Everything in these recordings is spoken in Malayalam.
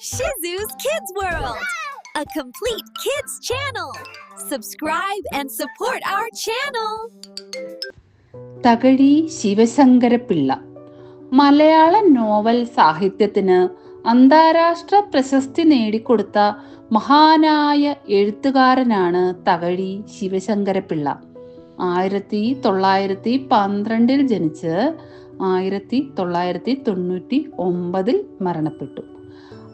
Shizu's Kids World, a complete kids channel. Subscribe and support our channel. Thakazhi Sivasankara Pillai Malayala novel സാഹിത്യത്തിന് അന്താരാഷ്ട്ര പ്രശസ്തി നേടിക്കൊടുത്ത മഹാനായ എഴുത്തുകാരനാണ് തകഴി ശിവശങ്കരപിള്ള ആയിരത്തി തൊള്ളായിരത്തി പന്ത്രണ്ടിൽ ജനിച്ച് ആയിരത്തി തൊള്ളായിരത്തി തൊണ്ണൂറ്റി ഒമ്പതിൽ മരണപ്പെട്ടു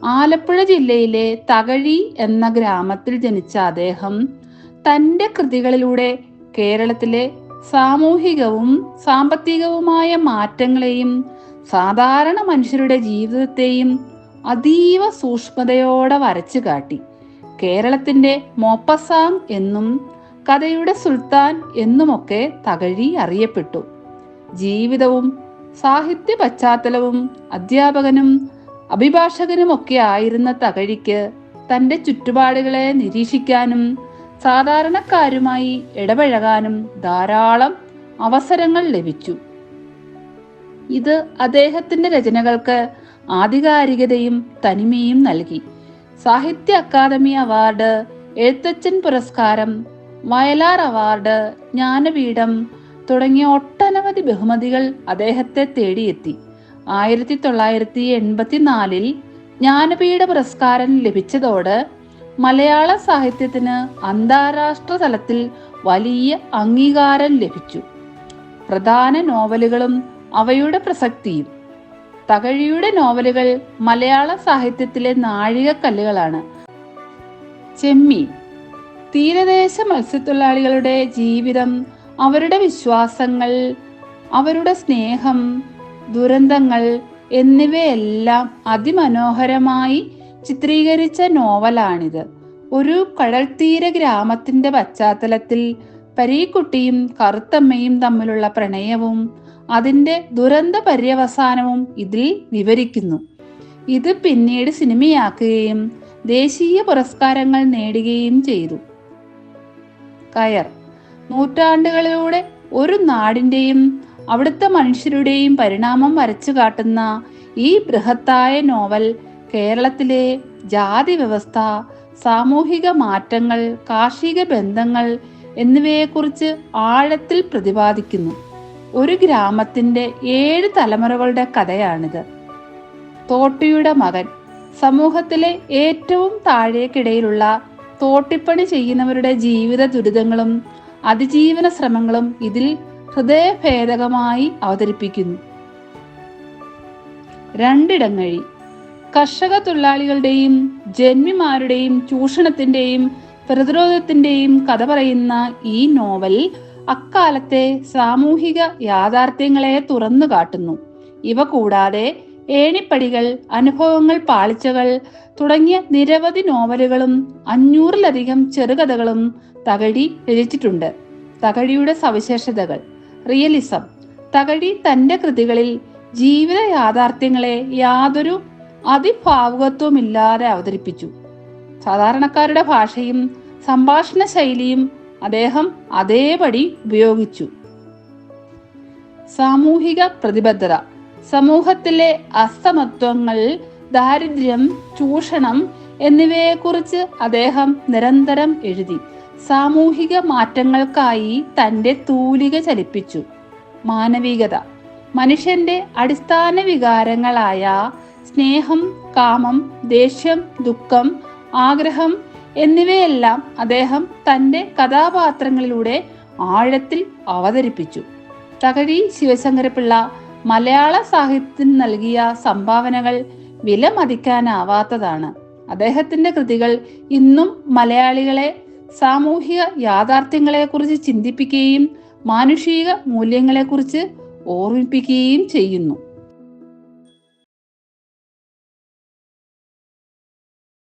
ആലപ്പുഴ ജില്ലയിലെ തകഴി എന്ന ഗ്രാമത്തിൽ ജനിച്ച അദ്ദേഹം തന്റെ കൃതികളിലൂടെ കേരളത്തിലെ സാമൂഹികവും സാമ്പത്തികവുമായ മാറ്റങ്ങളെയും സാധാരണ മനുഷ്യരുടെ ജീവിതത്തെയും അതീവ സൂക്ഷ്മതയോടെ വരച്ചു കാട്ടി. കേരളത്തിന്റെ മോപ്പസാങ് എന്നും കഥയുടെ സുൽത്താൻ എന്നുമൊക്കെ തകഴി അറിയപ്പെട്ടു. ജീവിതവും സാഹിത്യ പശ്ചാത്തലവും അധ്യാപകനും അഭിഭാഷകനുമൊക്കെ ആയിരുന്ന തകഴിക്ക് തന്റെ ചുറ്റുപാടുകളെ നിരീക്ഷിക്കാനും സാധാരണക്കാരുമായി ഇടപഴകാനും ധാരാളം അവസരങ്ങൾ ലഭിച്ചു. ഇത് അദ്ദേഹത്തിന്റെ രചനകൾക്ക് ആധികാരികതയും തനിമയും നൽകി. സാഹിത്യ അക്കാദമി അവാർഡ് എഴുത്തച്ഛൻ പുരസ്കാരം വയലാർ അവാർഡ് ജ്ഞാനപീഠം തുടങ്ങിയ ഒട്ടനവധി ബഹുമതികൾ അദ്ദേഹത്തെ തേടിയെത്തി. ആയിരത്തി തൊള്ളായിരത്തി എൺപത്തിനാലിൽ ജ്ഞാനപീഠ പുരസ്കാരം ലഭിച്ചതോട് മലയാള സാഹിത്യത്തിന് അന്താരാഷ്ട്ര തലത്തിൽ വലിയ അംഗീകാരം ലഭിച്ചു. പ്രധാന നോവലുകളും അവയുടെ പ്രസക്തിയും. തകഴിയുടെ നോവലുകൾ മലയാള സാഹിത്യത്തിലെ നാഴികക്കല്ലുകളാണ്. ചെമ്മീൻ. തീരദേശ മത്സ്യത്തൊഴിലാളികളുടെ ജീവിതം അവരുടെ വിശ്വാസങ്ങൾ അവരുടെ സ്നേഹം ദുരന്തങ്ങൾ എന്നിവയെല്ലാം അതിമനോഹരമായി ചിത്രീകരിച്ച നോവലാണിത്. ഒരു കടൽത്തീര ഗ്രാമത്തിന്റെ പശ്ചാത്തലത്തിൽ പരീക്കുട്ടിയും കറുത്തമ്മയും തമ്മിലുള്ള പ്രണയവും അതിന്റെ ദുരന്ത പര്യവസാനവും ഇതിൽ വിവരിക്കുന്നു. ഇത് പിന്നീട് സിനിമയാക്കുകയും ദേശീയ പുരസ്കാരങ്ങൾ നേടുകയും ചെയ്തു. കയർ. നൂറ്റാണ്ടുകളിലൂടെ ഒരു നാടിന്റെയും അവിടുത്തെ മനുഷ്യരുടെയും പരിണാമം വരച്ചു കാട്ടുന്ന ഈ ബൃഹത്തായ നോവൽ കേരളത്തിലെ ജാതി വ്യവസ്ഥ സാമൂഹിക മാറ്റങ്ങൾ കാർഷിക ബന്ധങ്ങൾ എന്നിവയെക്കുറിച്ച് ആഴത്തിൽ പ്രതിപാദിക്കുന്നു. ഒരു ഗ്രാമത്തിന്റെ ഏഴ് തലമുറകളുടെ കഥയാണിത്. തോട്ടിയുടെ മകൻ സമൂഹത്തിലെ ഏറ്റവും താഴേക്കിടയിലുള്ള തോട്ടിപ്പണി ചെയ്യുന്നവരുടെ ജീവിത ദുരിതങ്ങളും അതിജീവന ശ്രമങ്ങളും ഇതിൽ ഹൃദയഭേദകമായി അവതരിപ്പിക്കുന്നു. രണ്ടിടങ്ങഴി. കർഷക തൊഴിലാളികളുടെയും ജന്മിമാരുടെയും ചൂഷണത്തിന്റെയും പ്രതിരോധത്തിന്റെയും കഥ പറയുന്ന ഈ നോവൽ അക്കാലത്തെ സാമൂഹിക യാഥാർത്ഥ്യങ്ങളെ തുറന്നു കാട്ടുന്നു. ഇവ കൂടാതെ ഏണിപ്പടികൾ അനുഭവങ്ങൾ പാളിച്ചകൾ തുടങ്ങിയ നിരവധി നോവലുകളും അഞ്ഞൂറിലധികം ചെറുകഥകളും തകഴി രചിച്ചിട്ടുണ്ട്. തകഴിയുടെ സവിശേഷതകൾ. റിയലിസം. തകഴി തന്റെ കൃതികളിൽ ജീവിത യാഥാർത്ഥ്യങ്ങളെ യാതൊരു അതിഭാവുകത്വമില്ലാതെ അവതരിപ്പിച്ചു. സാധാരണക്കാരുടെ ഭാഷയും സംഭാഷണ ശൈലിയും അദ്ദേഹം അതേപടി ഉപയോഗിച്ചു. സാമൂഹിക പ്രതിബദ്ധത സമൂഹത്തിലെ അസമത്വങ്ങൾ ദാരിദ്ര്യം ചൂഷണം എന്നിവയെക്കുറിച്ച് അദ്ദേഹം നിരന്തരം എഴുതി. സാമൂഹിക മാറ്റങ്ങൾക്കായി തന്റെ തൂലിക ചലിപ്പിച്ചു. മാനവികത. മനുഷ്യന്റെ അടിസ്ഥാന വികാരങ്ങളായ സ്നേഹം കാമം ദേഷ്യം ദുഃഖം ആഗ്രഹം എന്നിവയെല്ലാം അദ്ദേഹം തന്റെ കഥാപാത്രങ്ങളിലൂടെ ആഴത്തിൽ അവതരിപ്പിച്ചു. തകഴി ശിവശങ്കരപിള്ള മലയാള സാഹിത്യത്തിന് നൽകിയ സംഭാവനകൾ വിലമതിക്കാനാവാത്തതാണ്. അദ്ദേഹത്തിന്റെ കൃതികൾ ഇന്നും മലയാളികളെ സാമൂഹിക യാഥാർത്ഥ്യങ്ങളെക്കുറിച്ച് ചിന്തിപ്പിക്കുകയും മാനുഷിക മൂല്യങ്ങളെക്കുറിച്ച് ഓർമ്മിപ്പിക്കുകയും ചെയ്യുന്നു.